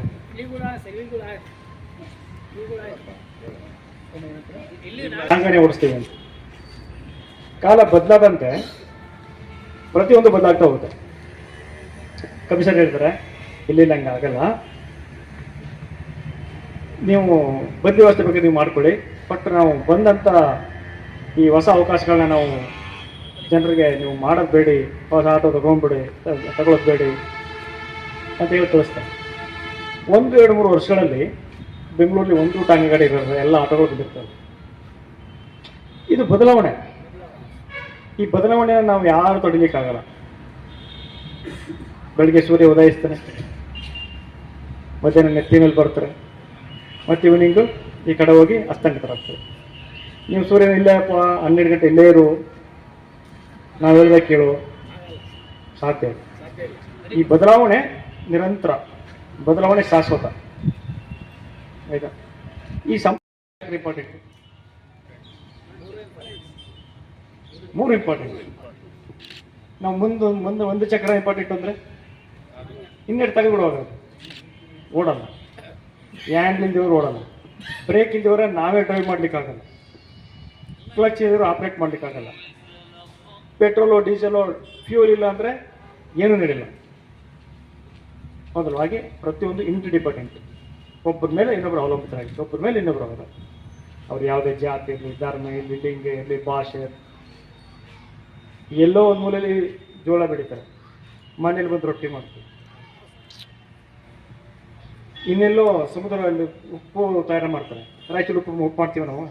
ಟಾಂಗನೇ ಓಡಿಸ್ತೀವಿ ಅಂತ. ಕಾಲ ಬದಲಾದಂತೆ ಪ್ರತಿಯೊಂದು ಬದಲಾಗ್ತಾ ಹೋಗುತ್ತೆ. ಕಮಿಷನ್ ಹೇಳ್ತಾರೆ, ಇಲ್ಲಿ ನಂಗೆ ಆಗಲ್ಲ. ನೀವು ಬದ್ಲಿ ವ್ಯವಸ್ಥೆ ಬಗ್ಗೆ ನೀವು ಮಾಡ್ಕೊಳ್ಳಿ. ಬಟ್ ನಾವು ಬಂದಂಥ ಈ ಹೊಸ ಅವಕಾಶಗಳನ್ನ ನಾವು ಜನರಿಗೆ ನೀವು ಮಾಡೋದು ಬೇಡಿ, ಹೊಸ ಆಟೋ ತಗೊಂಡ್ಬಿಡಿ ತಗೊಳ್ಳೋದ್ಬೇಡಿ ಅಂತ ಹೇಳಿ ತಿಳಿಸ್ತಾರೆ. ಒಂದು, ಎರಡು, ಮೂರು ವರ್ಷಗಳಲ್ಲಿ ಬೆಂಗಳೂರಲ್ಲಿ ಒಂದು ಟಾಂಗಿ ಗಾಡಿ ಇರೋದು ಎಲ್ಲ ಆಟೋಗಳು ಬಂದಿರ್ತವೆ ಇದು ಬದಲಾವಣೆ. ಈ ಬದಲಾವಣೆಯನ್ನು ನಾವು ಯಾರು ತೊಡಲಿಕ್ಕಾಗಲ್ಲ. ಬೆಳಗ್ಗೆ ಸೂರ್ಯ ಉದಯಿಸ್ತಾನೆ. ಮಧ್ಯಾಹ್ನ ನೆತ್ತಿ ಮೇಲೆ ಬರ್ತಾರೆ. ಮತ್ತು ಈವ್ನಿಂಗು ಈ ಕಡೆ ಹೋಗಿ ಅಸ್ತಂಗತರಾಗ್ತಾರೆ. ನೀವು ಸೂರ್ಯನ ಇಲ್ಲೇ ಅಪ್ಪ ಹನ್ನೆರಡು ಗಂಟೆ ಇಲ್ಲೇ ಇರು. ನಾವು ಹೇಳ್ದಾಗ ಕೇಳು. ಸಾಧ್ಯ ಈ ಬದಲಾವಣೆ ನಿರಂತರ. ಬದಲಾವಣೆ ಶಾಶ್ವತ. ಆಯ್ತಾ? ಈ ಸಂಪರ್ಕ ಇಂಪಾರ್ಟೆಂಟ್ ಮೂರು ಇಂಪಾರ್ಟೆಂಟ್ ನಾವು ಮುಂದೆ ಮುಂದೆ ಒಂದು ಚಕ್ರ ಇಂಪಾರ್ಟೆಂಟ್ ಅಂದರೆ ಇನ್ನೆರಡು ತೆಗೆದುಬಿಡುವಾಗ ಓಡಲ್ಲ. ಹ್ಯಾಂಡ್ ಇಲ್ದಿವ್ರು ಓಡಲ್ಲ. ಬ್ರೇಕ್ ಇಲ್ದಿವ್ರೆ ನಾವೇ ಡ್ರೈವ್ ಮಾಡ್ಲಿಕ್ಕಾಗಲ್ಲ ಕ್ಲಚ್ ಇದ್ರು ಆಪ್ರೇಟ್ ಮಾಡ್ಲಿಕ್ಕಾಗಲ್ಲ ಪೆಟ್ರೋಲು ಡೀಸೆಲು ಫ್ಯೂಲ್ ಇಲ್ಲ ಅಂದರೆ ಏನೂ ನಡೆಯಲ್ಲ ಹೌದಲ್ವ ಹಾಗೆ ಪ್ರತಿಯೊಂದು ಇಂಟರ್ ಡಿಪೆಂಡೆಂಟ್ ಒಬ್ಬರ ಮೇಲೆ ಇನ್ನೊಬ್ಬರು ಅವಲಂಬಿತರಾಗಿತ್ತು ಒಬ್ಬರ ಮೇಲೆ ಇನ್ನೊಬ್ಬರು ಅವರ. ಅವ್ರು ಯಾವುದೇ ಜಾತಿ ಇರಲಿ, ಧರ್ಮ ಇರಲಿ, ಲಿಂಗ ಇರಲಿ, ಭಾಷೆ ಎಲ್ಲೋ ಒಂದು ಮೂಲೆಯಲ್ಲಿ ಜೋಳ ಬೆಳೀತಾರೆ. ಮನೇಲಿ ಬಂದು ರೊಟ್ಟಿ ಮಾಡ್ತೀವಿ ಇನ್ನೆಲ್ಲೋ ಸಮುದ್ರದಲ್ಲಿ ಉಪ್ಪು ತಯಾರು ಮಾಡ್ತಾರೆ. ರಾಯಚೂರು ಉಪ್ಪು ಉಪ್ಪು ಮಾಡ್ತೀವ ನಾವು?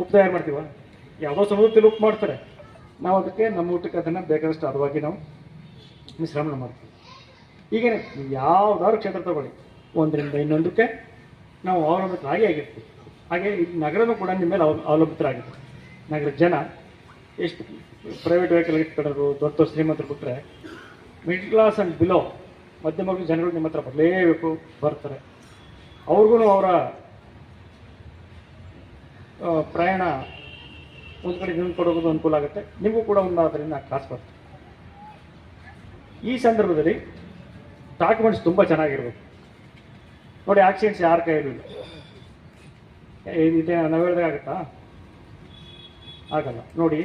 ಉಪ್ಪು ತಯಾರು ಮಾಡ್ತೀವ? ಯಾವುದೋ ಸಮುದ್ರದಲ್ಲಿ ಉಪ್ಪು ಮಾಡ್ತಾರೆ. ನಾವು ಅದಕ್ಕೆ ನಮ್ಮ ಊಟಕ್ಕೆ ಅದನ್ನು ಬೇಕಾದಷ್ಟು ಹದವಾಗಿ ನಾವು ಮಿಶ್ರಮಣ ಮಾಡ್ತೀವಿ. ಈಗೇನೆ ಯಾವ್ದಾದ್ರು ಕ್ಷೇತ್ರ ತಗೊಳ್ಳಿ. ಒಂದರಿಂದ ಇನ್ನೊಂದಕ್ಕೆ ನಾವು ಅವಲಂಬಿತರಾಗಿ ಆಗಿರ್ತೀವಿ. ಹಾಗೆ ನಗರನೂ ಕೂಡ ನಿಮ್ಮ ಮೇಲೆ ಅವ ಅವಲಂಬಿತರಾಗಿರ್ತೀವಿ ನಗರದ ಜನ ಎಷ್ಟು ಪ್ರೈವೇಟ್ ವೆಹಿಕಲ್ ಇಟ್ಕೊಳ್ಳೋರು ದೊಡ್ಡ ದೊಡ್ಡ ಶ್ರೀಮಂತರು ಬಿಟ್ಟರೆ ಮಿಡ್ಲ್ ಕ್ಲಾಸ್ ಆ್ಯಂಡ್ ಬಿಲೋ ಮಧ್ಯಮ ಜನಗಳು ನಿಮ್ಮ ಹತ್ರ ಬರಲೇಬೇಕು, ಬರ್ತಾರೆ. ಅವ್ರಿಗೂ ಅವರ ಪ್ರಯಾಣ ಒಂದು ಕಡೆ ನಿಮ್ಗೆ ಕೊಡೋದು ಅನುಕೂಲ ಆಗುತ್ತೆ. ನಿಮಗೂ ಕೂಡ ಒಂದು ಅದರಿಂದ ಕಾಸು ಬರ್ತದೆ ಈ ಸಂದರ್ಭದಲ್ಲಿ ಡಾಕ್ಯುಮೆಂಟ್ಸ್ ತುಂಬ ಚೆನ್ನಾಗಿರ್ಬೇಕು. ನೋಡಿ ಆಕ್ಸಿಡೆಂಟ್ಸ್ ಯಾರ ಕೈಯಲ್ಲಿ ಇದೆ ಏ, ಹೇಳಿದ್ರೆ ನಾವು ಹೇಳ್ದಾಗುತ್ತಾ ಆಗಲ್ಲ ನೋಡಿ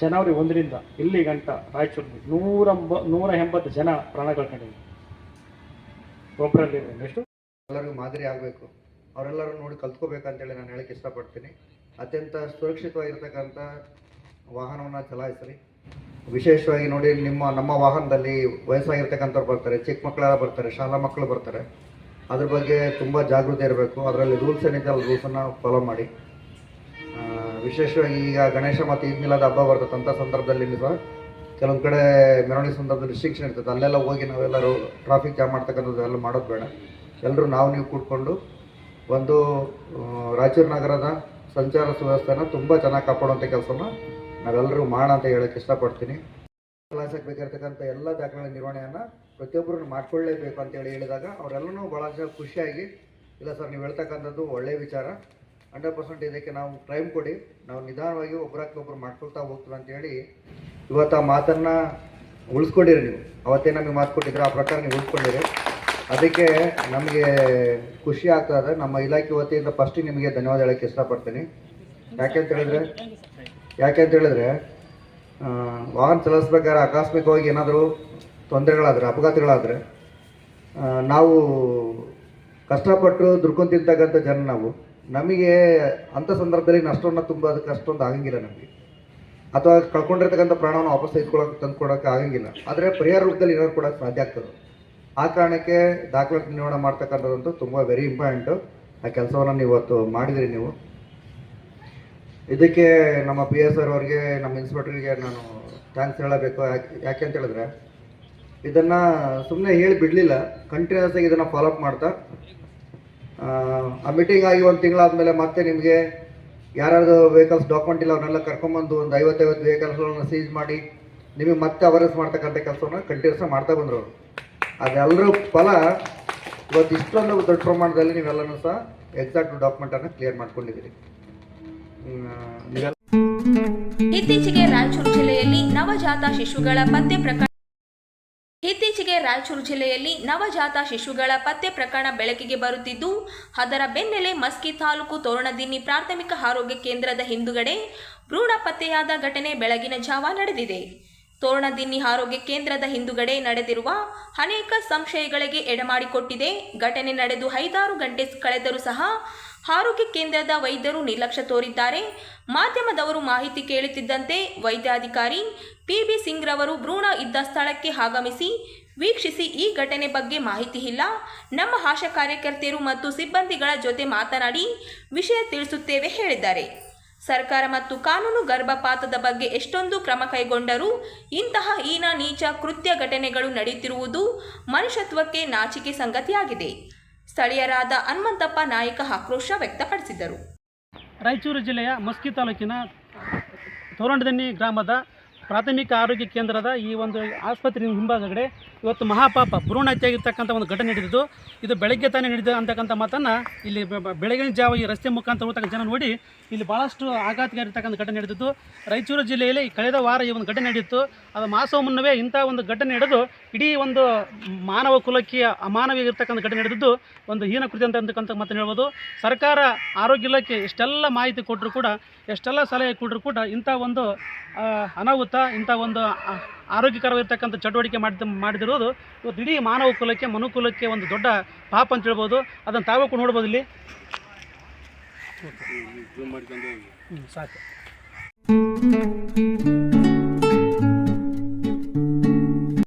ಜನವರಿ ಒಂದರಿಂದ ಇಲ್ಲಿ ಗಂಟ ರಾಯಚೂರಲ್ಲಿ ನೂರ ನೂರ ಎಂಬತ್ತು ಜನ ಪ್ರಾಣ ಕಳ್ಕೊಂಡಿದ್ದಾರೆ ಒಬ್ಬರಲ್ಲಿ ಎಷ್ಟು? ಎಲ್ಲರಿಗೂ ಮಾದರಿ ಆಗಬೇಕು. ಅವರೆಲ್ಲರೂ ನೋಡಿ ಕಲ್ತ್ಕೋಬೇಕಂತೇಳಿ ನಾನು ಹೇಳಕ್ಕೆ ಇಷ್ಟಪಡ್ತೀನಿ. ಅತ್ಯಂತ ಸುರಕ್ಷಿತವಾಗಿರ್ತಕ್ಕಂಥ ವಾಹನವನ್ನು ಚಲಾಯಿಸ್ರಿ. ವಿಶೇಷವಾಗಿ ನೋಡಿ ನಿಮ್ಮ ನಮ್ಮ ವಾಹನದಲ್ಲಿ ವಯಸ್ಸಾಗಿರ್ತಕ್ಕಂಥವ್ರು ಬರ್ತಾರೆ ಚಿಕ್ಕ ಮಕ್ಕಳೆಲ್ಲ ಬರ್ತಾರೆ ಶಾಲಾ ಮಕ್ಕಳು ಬರ್ತಾರೆ. ಅದ್ರ ಬಗ್ಗೆ ತುಂಬ ಜಾಗೃತಿ ಇರಬೇಕು. ಅದರಲ್ಲಿ ರೂಲ್ಸ್ ಏನಿದೆ ಅಲ್ಲಿ ರೂಲ್ಸನ್ನು ಫಾಲೋ ಮಾಡಿ. ವಿಶೇಷವಾಗಿ ಈಗ ಗಣೇಶ ಮತ್ತು ಈದ್ ಮಿಲಾದ ಹಬ್ಬ ಬರ್ತದೆ ಅಂಥ ಸಂದರ್ಭದಲ್ಲಿ ಸಹ ಕೆಲವೊಂದು ಕಡೆ ಮೆರವಣಿಗೆ ಸಂದರ್ಭದಲ್ಲಿ ರಿಸ್ಟ್ರಿಕ್ಷನ್ ಇರ್ತದೆ. ಅಲ್ಲೆಲ್ಲ ಹೋಗಿ ನಾವೆಲ್ಲರೂ ಟ್ರಾಫಿಕ್ ಜಾಮ್ ಮಾಡ್ತಕ್ಕಂಥದ್ದು ಎಲ್ಲ ಮಾಡೋದು ಬೇಡ. ಎಲ್ಲರೂ ನಾವು ನೀವು ಕೂತ್ಕೊಂಡು ಒಂದು ರಾಯಚೂರು ನಗರದ ಸಂಚಾರ ಸುವ್ಯವಸ್ಥೆನ ತುಂಬ ಚೆನ್ನಾಗಿ ಕಾಪಾಡುವಂಥ ಕೆಲಸನ ನಾವೆಲ್ಲರೂ ಮಾಡೋಣ ಅಂತ ಹೇಳಕ್ಕೆ ಇಷ್ಟಪಡ್ತೀನಿ. ಕ್ಲಾಸಕ್ಕೆ ಬೇಕಾಗಿರ್ತಕ್ಕಂಥ ಎಲ್ಲ ದಾಖಲೆ ನಿರ್ವಹಣೆಯನ್ನು ಪ್ರತಿಯೊಬ್ಬರು ಮಾಡ್ಕೊಳ್ಳೇಬೇಕು ಅಂತೇಳಿ ಹೇಳಿದಾಗ ಅವರೆಲ್ಲರೂ ಭಾಳ ಜನ ಖುಷಿಯಾಗಿ, ಇಲ್ಲ ಸರ್, ನೀವು ಹೇಳ್ತಕ್ಕಂಥದ್ದು ಒಳ್ಳೆಯ ವಿಚಾರ. ಹಂಡ್ರೆಡ್ ಪರ್ಸೆಂಟ್ ಇದಕ್ಕೆ ನಾವು ಟೈಮ್ ಕೊಡಿ. ನಾವು ನಿಧಾನವಾಗಿ ಒಬ್ಬರಾಗ್ತೊಬ್ರು ಮಾಡ್ಕೊಳ್ತಾ ಹೋಗ್ತೀವಿ ಅಂತೇಳಿ ಇವತ್ತು ಆ ಮಾತನ್ನು ಉಳಿಸ್ಕೊಂಡಿರಿ ನೀವು. ಅವತ್ತೇ ನಮಗೆ ಮಾತು ಕೊಟ್ಟಿದ್ರೆ, ಆ ಪ್ರಕಾರ ನೀವು ಉಳಿಸ್ಕೊಂಡಿರಿ. ಅದಕ್ಕೆ ನಮಗೆ ಖುಷಿ ಆಗ್ತದೆ ನಮ್ಮ ಇಲಾಖೆ ವತಿಯಿಂದ ಫಸ್ಟಿಗೆ ನಿಮಗೆ ಧನ್ಯವಾದ ಹೇಳೋಕ್ಕೆ ಇಷ್ಟಪಡ್ತೀನಿ. ಯಾಕೆಂತ ಹೇಳಿದ್ರೆ ಯಾಕೆಂತ ಹೇಳಿದ್ರೆ ವಾಹನ ಚಲಿಸ್ಬೇಕಾದ್ರೆ ಆಕಸ್ಮಿಕವಾಗಿ ಏನಾದರೂ ತೊಂದರೆಗಳಾದರೆ, ಅಪಘಾತಗಳಾದರೆ ನಾವು ಕಷ್ಟಪಟ್ಟು ದುಡ್ಕೊಂಡು ಜನ ನಾವು, ನಮಗೆ ಅಂಥ ಸಂದರ್ಭದಲ್ಲಿ ನಷ್ಟವನ್ನು ತುಂಬೋದಕ್ಕೆ ಅಷ್ಟೊಂದು ಆಗಂಗಿಲ್ಲ ನಮಗೆ. ಅಥವಾ ಕಳ್ಕೊಂಡಿರ್ತಕ್ಕಂಥ ಪ್ರಾಣವನ್ನು ವಾಪಸ್ ತೆಗೆದುಕೊಳ್ಳೋಕೆ, ತಂದುಕೊಡೋಕೆ ಆಗಂಗಿಲ್ಲ. ಆದರೆ ಪರಿಹಾರ ರೂಪದಲ್ಲಿ ಏನಾದ್ರು ಕೊಡೋಕ್ಕೆ ಸಾಧ್ಯ ಆಗ್ತದೆ. ಆ ಕಾರಣಕ್ಕೆ ದಾಖಲಾತಿ ನಿರ್ವಹಣೆ ಮಾಡ್ತಕ್ಕಂಥದ್ದಂತೂ ತುಂಬ ವೆರಿ ಇಂಪಾರ್ಟೆಂಟು ಆ ಕೆಲಸವನ್ನು ನೀವು ಇವತ್ತು ಮಾಡಿದಿರಿ ನೀವು. ಇದಕ್ಕೆ ನಮ್ಮ ಪಿ ಎಸ್ ಆರ್ ಅವರಿಗೆ, ನಮ್ಮ ಇನ್ಸ್ಪೆಕ್ಟ್ರಿಗೆ ನಾನು ಥ್ಯಾಂಕ್ಸ್ ಹೇಳಬೇಕು. ಯಾಕೆ ಯಾಕೆ ಅಂತ ಹೇಳಿದ್ರೆ ಇದನ್ನು ಸುಮ್ಮನೆ ಹೇಳಿ ಬಿಡಲಿಲ್ಲ. ಕಂಟಿನ್ಯೂಸ್ ಆಗಿ ಇದನ್ನು ಫಾಲೋಅಪ್ ಮಾಡ್ತಾ. ಆ, ಮೀಟಿಂಗ್ ಆಗಿ ಒಂದು ತಿಂಗಳಾದಮೇಲೆ ಮತ್ತೆ ನಿಮಗೆ ಯಾರ್ಯಾರ್ದು ವೆಹಿಕಲ್ಸ್ ಡಾಕ್ಯುಮೆಂಟ್ ಇಲ್ಲ ಅವ್ರನ್ನೆಲ್ಲ ಕರ್ಕೊಂಬಂದು ಒಂದು ಐವತ್ತೈವತ್ತು ವೆಹಿಕಲ್ಸ್ಗಳನ್ನ ಸೀಸ್ ಮಾಡಿ ನಿಮಗೆ ಮತ್ತೆ ಅವೇರ್ನೆಸ್ ಮಾಡ್ತಕ್ಕಂಥ ಕೆಲಸವನ್ನು ಕಂಟಿನ್ಯೂಸ್ ಮಾಡ್ತಾ ಬಂದರು ಅವರು. ಅದೆಲ್ಲರೂ ಫಲ ಇವತ್ತು ಇಷ್ಟೊಂದು ದೊಡ್ಡ ಪ್ರಮಾಣದಲ್ಲಿ ನೀವೆಲ್ಲನೂ ಸಹ ಎಕ್ಸಾಕ್ಟ್ ಡಾಕ್ಯುಮೆಂಟನ್ನು ಕ್ಲಿಯರ್ ಮಾಡ್ಕೊಂಡಿದ್ದೀರಿ. ಇತ್ತೀಚೆಗೆ ರಾಯಚೂರು ಜಿಲ್ಲೆಯಲ್ಲಿ ನವಜಾತ ಶಿಶುಗಳ ಪತ್ತೆ ಪ್ರಕರಣ ಇತ್ತೀಚೆಗೆ ರಾಯಚೂರು ಜಿಲ್ಲೆಯಲ್ಲಿ ನವಜಾತ ಶಿಶುಗಳ ಪತ್ತೆ ಪ್ರಕರಣ ಬೆಳಕಿಗೆ ಬರುತ್ತಿದ್ದು, ಅದರ ಬೆನ್ನಲ್ಲೇ ಮಸ್ಕಿ ತಾಲೂಕು ತೋರಣದಿನ್ನಿ ಪ್ರಾಥಮಿಕ ಆರೋಗ್ಯ ಕೇಂದ್ರದ ಹಿಂದುಗಡೆ ಭ್ರೂಣ ಪತ್ತೆಯಾದ ಘಟನೆ ಬೆಳಗಿನ ಜಾವ ನಡೆದಿದೆ. ತೋರಣದಿನ್ನಿ ಆರೋಗ್ಯ ಕೇಂದ್ರದ ಹಿಂದುಗಡೆ ನಡೆದಿರುವ ಅನೇಕ ಸಂಶಯಗಳಿಗೆ ಎಡೆಮಾಡಿಕೊಟ್ಟಿದೆ. ಘಟನೆ ನಡೆದು ಐದಾರು ಗಂಟೆ ಕಳೆದರೂ ಸಹ ಆರೋಗ್ಯ ಕೇಂದ್ರದ ವೈದ್ಯರು ನಿರ್ಲಕ್ಷ್ಯ ತೋರಿದ್ದಾರೆ. ಮಾಧ್ಯಮದವರು ಮಾಹಿತಿ ಕೇಳುತ್ತಿದ್ದಂತೆ ವೈದ್ಯಾಧಿಕಾರಿ ಪಿ ಬಿ ಸಿಂಗ್ ರವರು ಭ್ರೂಣ ಇದ್ದ ಸ್ಥಳಕ್ಕೆ ಆಗಮಿಸಿ ವೀಕ್ಷಿಸಿ ಈ ಘಟನೆ ಬಗ್ಗೆ ಮಾಹಿತಿ ಇಲ್ಲ. ನಮ್ಮ ಆಶಾ ಕಾರ್ಯಕರ್ತೆಯರು ಮತ್ತು ಸಿಬ್ಬಂದಿಗಳ ಜೊತೆ ಮಾತನಾಡಿ ವಿಷಯ ತಿಳಿಸುತ್ತೇವೆ ಹೇಳಿದ್ದಾರೆ. ಸರ್ಕಾರ ಮತ್ತು ಕಾನೂನು ಗರ್ಭಪಾತದ ಬಗ್ಗೆ ಎಷ್ಟೊಂದು ಕ್ರಮ ಕೈಗೊಂಡರೂ ಇಂತಹ ಹೀನ ನೀಚ ಕೃತ್ಯ ಘಟನೆಗಳು ನಡೆಯುತ್ತಿರುವುದು ಮನುಷ್ಯತ್ವಕ್ಕೆ ನಾಚಿಕೆ ಸಂಗತಿಯಾಗಿದೆ. ಸ್ಥಳೀಯರಾದ ಹನುಮಂತಪ್ಪ ನಾಯಕ ಆಕ್ರೋಶ ವ್ಯಕ್ತಪಡಿಸಿದರು. ರಾಯಚೂರು ಜಿಲ್ಲೆಯ ಮಸ್ಕಿ ತಾಲೂಕಿನ ತೋರಣದನ್ನಿ ಗ್ರಾಮದ ಪ್ರಾಥಮಿಕ ಆರೋಗ್ಯ ಕೇಂದ್ರದ ಈ ಒಂದು ಆಸ್ಪತ್ರೆ ಹಿಂಭಾಗಡೆ ಇವತ್ತು ಮಹಾಪಾಪ, ಭ್ರೂಣ ಹತ್ಯೆಯಾಗಿರ್ತಕ್ಕಂಥ ಒಂದು ಘಟನೆ ನಡೆದಿದ್ದು. ಇದು ಬೆಳಗ್ಗೆ ತಾನೇ ನಡೆದಿದೆ ಅಂತಕ್ಕಂಥ ಮಾತನ್ನು ಇಲ್ಲಿ ಬೆಳಗಿನ ಜಾವ ಈ ರಸ್ತೆ ಮುಖಾಂತರ ಹೋಗ್ತಕ್ಕ ಜನ ನೋಡಿ ಇಲ್ಲಿ ಭಾಳಷ್ಟು ಆಘಾತಕಾರಿರ್ತಕ್ಕಂಥ ಘಟನೆ ನಡೆದಿದ್ದು. ರಾಯಚೂರು ಜಿಲ್ಲೆಯಲ್ಲಿ ಕಳೆದ ವಾರ ಈ ಒಂದು ಘಟನೆ ನಡೆಯಿತು ಅದು ಮಾಸವ ಮುನ್ನವೇ ಇಂಥ ಒಂದು ಘಟನೆ ನಡೆದು ಇಡೀ ಒಂದು ಮಾನವ ಕುಲಕ್ಕೆ ಅಮಾನವಾಗಿರ್ತಕ್ಕಂಥ ಘಟನೆ ನಡೆದಿದ್ದು. ಒಂದು ಹೀನ ಕೃತಿ ಅಂತ ಅಂತಕ್ಕಂಥ ಮಾತನ್ನು ಹೇಳ್ಬೋದು. ಸರ್ಕಾರ, ಆರೋಗ್ಯ ಇಲಾಖೆ ಇಷ್ಟೆಲ್ಲ ಮಾಹಿತಿ ಕೊಟ್ಟರು ಕೂಡ ಎಷ್ಟೆಲ್ಲ ಸಲಹೆ ಕೊಟ್ಟರು ಕೂಡ ಇಂಥ ಒಂದು ಅನಾಹುತ ಇಂಥ ಒಂದು ಆರೋಗ್ಯಕರವಾಗಿರ್ತಕ್ಕಂಥ ಚಟುವಟಿಕೆ ಮಾಡಿದ ಮಾಡಿದಿರೋದು ಇವತ್ತು ಇಡೀ ಮಾನವ ಕುಲಕ್ಕೆ ಮನುಕುಲಕ್ಕೆ ಒಂದು ದೊಡ್ಡ ಪಾಪ ಅಂತ ಹೇಳ್ಬೋದು. ಅದನ್ನು ತಾವೇ ಕೂಡ ನೋಡ್ಬೋದು ಇಲ್ಲಿ. ಹ್ಞೂ ಸಾಕು.